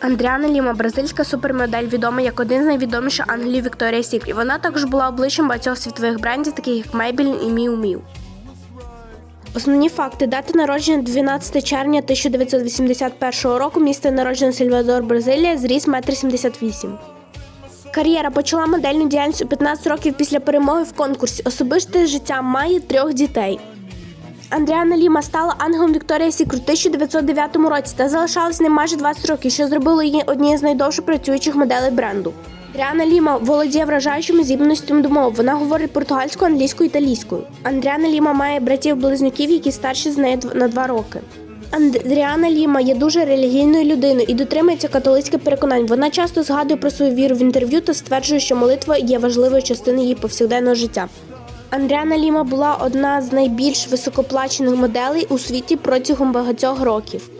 Андріана Ліма, бразильська супермодель, відома як один з найвідоміших ангелів Вікторія Сікрі. Вона також була обличчям багатьох світових брендів, таких як Maybelline і Miu Miu. Основні факти: дати народження 12 червня 1981 року, місце народження Сальвадор, Бразилія, зріс 1,78 м. Кар'єра почала модельну діяльність у 15 років після перемоги в конкурсі. Особисте життя має трьох дітей. Андріана Ліма стала ангелом Вікторія Сікру у 1909 році та залишалась ним майже 20 років, що зробило її однією з найдовше працюючих моделей бренду. Андріана Ліма володіє вражаючими здібностями до мов. Вона говорить португальською, англійською, італійською. Андріана Ліма має братів-близнюків, які старші з неї на два роки. Андріана Ліма є дуже релігійною людиною і дотримується католицьких переконань. Вона часто згадує про свою віру в інтерв'ю та стверджує, що молитва є важливою частиною її повсякденного життя. Андріана Ліма була одна з найбільш високоплачених моделей у світі протягом багатьох років.